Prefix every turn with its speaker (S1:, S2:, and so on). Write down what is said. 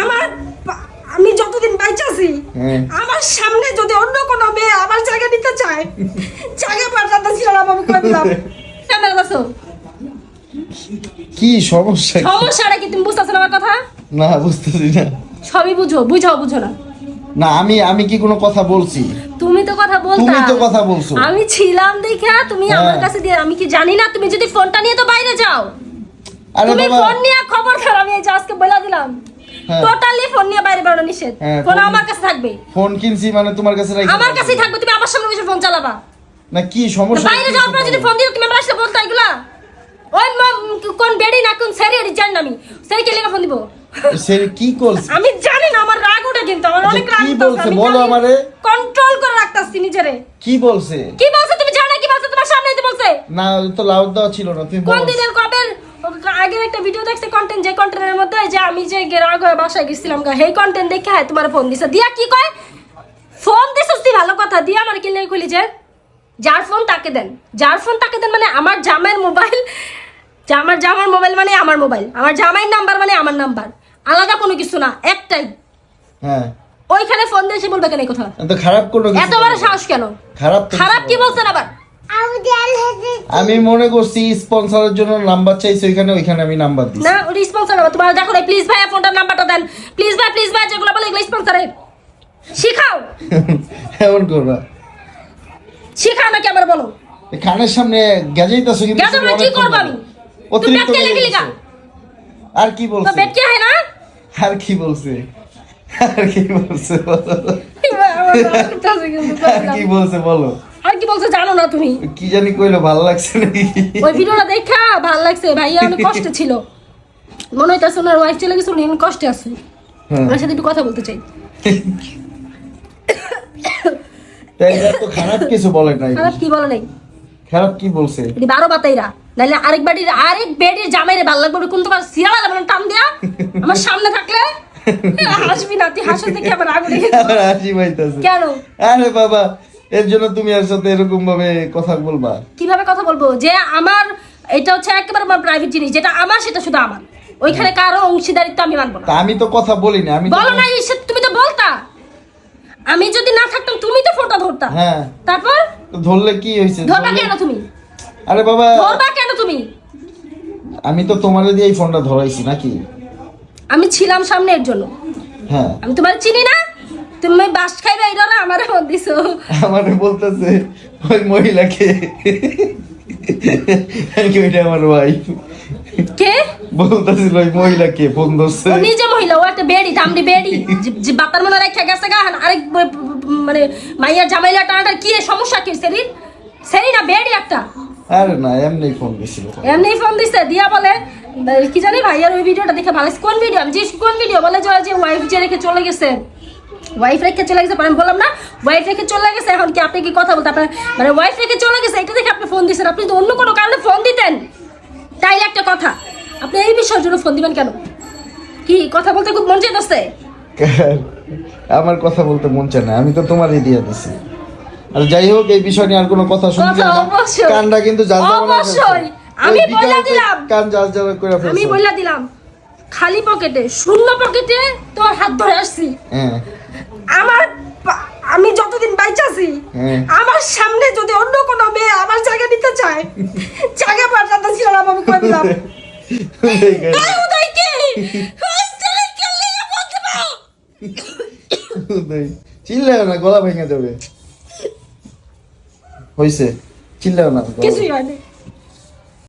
S1: আমার আমি যতদিন বাইচাছি
S2: হ্যাঁ।
S1: আমার সামনে যদি অন্য কোনো মেয়ে আমার জায়গা নিতে চায় জায়গা পাঠাতে ছিল না বাবু
S2: কি সমস্যা?
S1: সমস্যাটা কি তুমি বুঝতেছো না আমার কথা?
S2: না বুঝতেছি না।
S1: সবই বুঝো বুঝো বুঝো না।
S2: না আমি আমি কি কোনো কথা বলছি?
S1: তুমি তো কথা বলতা।
S2: তুমি তো কথা বলছো।
S1: আমি ছিলাম দেখা তুমি
S2: হ্যাঁ।
S1: আমার কাছে দিয়ে আমি কি জানি না তুমি যদি ফোনটা নিয়ে তো বাইরে যাও। তুমি ফোন নিয়ে খবর খারাপ আমি এই যে আজকে বলে দিলাম।
S2: হ্যাঁ।
S1: টোটালি ফোন নিয়ে বাইরে বেরোনো নিষেধ।
S2: হ্যাঁ,
S1: ফোন আমার কাছে থাকবে।
S2: ফোন কিনছি মানে তোমার কাছে রাখি
S1: আমার কাছেই থাকবে তুমি আমার সামনে বসে ফোন চালাবা।
S2: না কি সমস্যা?
S1: বাইরে
S2: কি
S1: যাওয়ার পর যদি ফোন দিও তুমি আমার আসলে বলতে এগুলা? ওই কোন বেডি না কোন সেরি জানি আমি। সেই কে লেগে ফোন দিব।
S2: সে কি করছে?
S1: আমি জানি না আমার রাগ ওঠে কিন্তু আমার
S2: আচ্ছা,
S1: অনেক রাগ
S2: কি বলছে? বলো আমারে।
S1: কন্ট্রোল করে রাখতাছি নিজেরে।
S2: কি বলছে?
S1: কি বলছে তুমি জানো কি বলছে তোমার সামনে তো বলছে?
S2: না তো লাউড দেওয়া ছিল না তুমি
S1: কোন দিনের কবে আগের একটা ভিডিও দেখছে কন্টেন্ট যে কন্টেন্টের মধ্যে যে আমি যে হয়ে বাসায় গেছিলাম গা, সেই কন্টেন্ট দেখে হ্যাঁ তোমার ফোন দিছে। দিয়া কি কয়? ফোন দিছিস তুই ভালো কথা। দিয়া আমার কি লেগে কইলি যে যার ফোন তাকে দেন। যার ফোন তাকে দেন মানে আমার জামাইয়ের মোবাইল আমার জামার মোবাইল মানে আমার মোবাইল আমার জামাইয়ের নাম্বার মানে আমার নাম্বার আলাদা কোনো কিছু না একটাই।
S2: হ্যাঁ।
S1: ওইখানে ফোন দিয়ে সে বলবে কেন এই কথা
S2: তো খারাপ কিছু
S1: এত বড় সাহস কেন?
S2: খারাপ
S1: খারাপ কি বলছেন আবার?
S2: আমি মনে করছি স্পন্সরের জন্য নাম্বার চাইছি ওইখানে ওইখানে আমি নাম্বার দিছি।
S1: না ওটা স্পন্সর হবে। তোমার দেখো প্লিজ ভাই ফোনটার নাম্বারটা দেন। প্লিজ ভাই প্লিজ ভাই যেগুলো বলে এগুলো স্পন্সরে। শিখাও।
S2: এমন করবা।
S1: শিখাও নাকি আমার বলো।
S2: এই কানের সামনে গেজাইতেছো কিন্তু
S1: গেজাবো না,
S2: তুমি
S1: কি করব। আমি?
S2: অতিরিক্ত আর কি
S1: তো
S2: বলছে?
S1: বেড হয় না?
S2: আর কি বলছে? আর কি বলছে আর কি বলছে বলো?
S1: আর কি বলছো জানো না তুমি?
S2: কি জানি কইলো ভালো লাগছে নাকি?
S1: ওই ভিডিওটা দেখা ভালো লাগছে। ভাইয়া অনেক কষ্টে ছিল। মনে হইতেছে ওনার ওয়াইফ চলে গেছে উনি কষ্টে আছে।
S2: হ্যাঁ।
S1: ওনার সাথে একটু কথা বলতে চাই।
S2: তো খারাপ কিছু বলে নাই।
S1: খারাপ কি বলে নাই?
S2: খারাপ কি বলছে?
S1: এটি বারো বাতাইরা। আরেক বাড়ির আরেক বেডির জামাইরে ভালো লাগবে কোন তোমার সিয়ালা টান দেয়া? আমার সামনে থাকলে? হাসবি না তুই হাসি দেখে আবার আগুন লেগে যাবে।
S2: আমার হাসি পাইতেছে।
S1: কেন?
S2: আরে বাবা এর জন্য তুমি আর সাথে এরকম ভাবে কথা বলবা।
S1: কীভাবে কথা বলব? যে আমার এটা হচ্ছে একেবারে আমার প্রাইভেট জিনিস যেটা আমার সেটা শুধু আমার। ওইখানে কারও অংশীদারিত্ব আমি মানবো না।
S2: আমি তো কথা বলিনি আমি
S1: বলো না তুমি তো বলতা। আমি যদি না থাকতাম তুমি তো ফোনটা ধরতা।
S2: হ্যাঁ।
S1: তারপর?
S2: ধরলে কি হয়েছে?
S1: ধরবা কেন তুমি?
S2: আরে বাবা
S1: ধরবা কেন তুমি?
S2: আমি তো তোমারে দিয়ে এই ফোনটা ধরাইছি নাকি?
S1: আমি ছিলাম সামনে এর জন্য।
S2: হ্যাঁ।
S1: আমি তোমার চিনি না? তুমি বাস খাই এই ধরো আমার মত দিছো।
S2: আমারে বলতেছে ওই মহিলাকে। কি ওইটা আমার ওয়াইফ
S1: কে?
S2: বলতেছিল ওই মহিলাকে ফোন ধরছে।
S1: ও নিজে মহিলা ও একটা বেড়ি দামড়ি বেড়ি। যে- বাতার মনে রেখে গেছে গা আরেক মানে মাইয়ার জামাইলা টানাটা কি সমস্যা কি? শরীর শরীর না বেড়ি একটা।
S2: আরে না এমনি ফোন দিছিল।
S1: এমনি ফোন দিছে দিয়া বলে কি জানি ভাইয়ার ওই ভিডিওটা দেখে ভালো। কোন ভিডিও? আমি যে কোন ভিডিও? বলে যে যে ওয়াইফ যে রেখে চলে গেছে। ওয়াইফ রেখে চলে গেছে আমি বললাম না ওয়াইফ রেখে চলে গেছে এখন কি আপনি কি কথা বলতে আপনার মানে ওয়াইফ রেখে চলে গেছে এটা দেখে আপনি ফোন দিয়েছেন আপনি তো অন্য কোনো কারণে ফোন দিতেন। তাইলে একটা কথা আপনি এই বিষয়ের জন্য ফোন দিবেন কেন? কি কথা বলতে খুব মন চাইতেছে?
S2: আমার কথা বলতে মন চায় না আমি তো তোমারই দিয়ে দিছি। আর যাই হোক এই বিষয় নিয়ে আর কোনো কথা শুনছি। কানটা কিন্তু
S1: অবশ্যই। আমি বইলা দিলাম।
S2: কান জাল জাল করে
S1: আমি
S2: ফেলছে
S1: বললা দিলাম। খালি পকেটে শূন্য পকেটে তোর হাত ধরে আসছি।
S2: হ্যাঁ।
S1: আমার আমি যতদিন বাইচাছি
S2: হ্যাঁ।
S1: আমার সামনে যদি অন্য কোনো মেয়ে আমার জায়গা নিতে চায় জায়গা পাঠাতে ছিল না আমি করে দিলাম?
S2: চিল্লাও না গলা ভেঙে যাবে। হইছে চিল্লাও না
S1: কিছুই হয়নি।